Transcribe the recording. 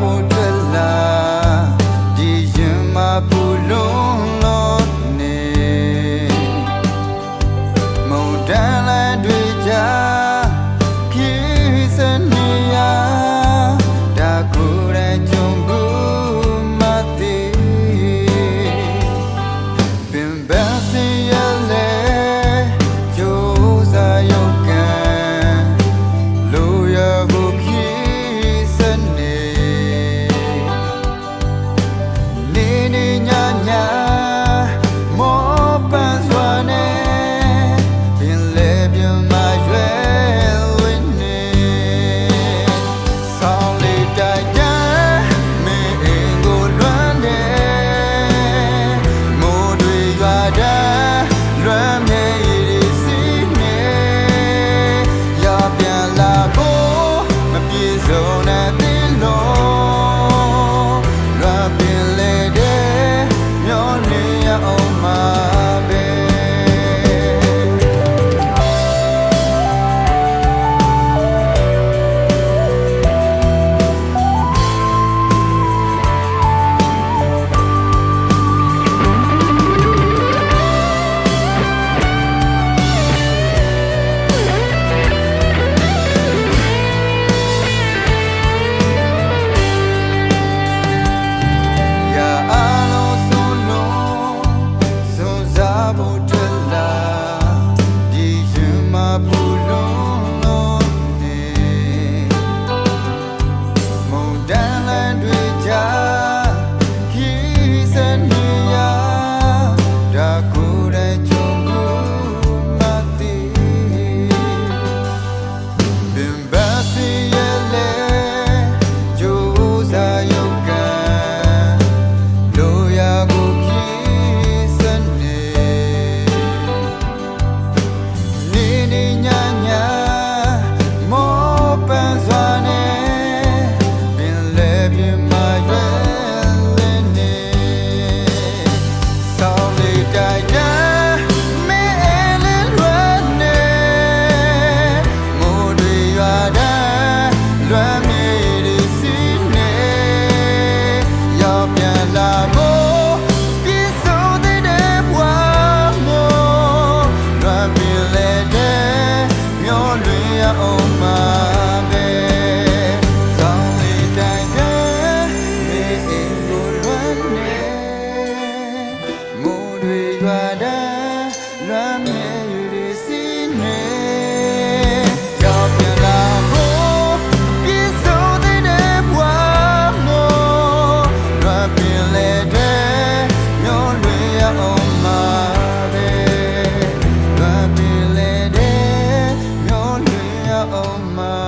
ဖို့ထွက်လာဒီရင်မပူလုံးလို့နေမုန်တန် မပြေဆုံး 不容 လွန်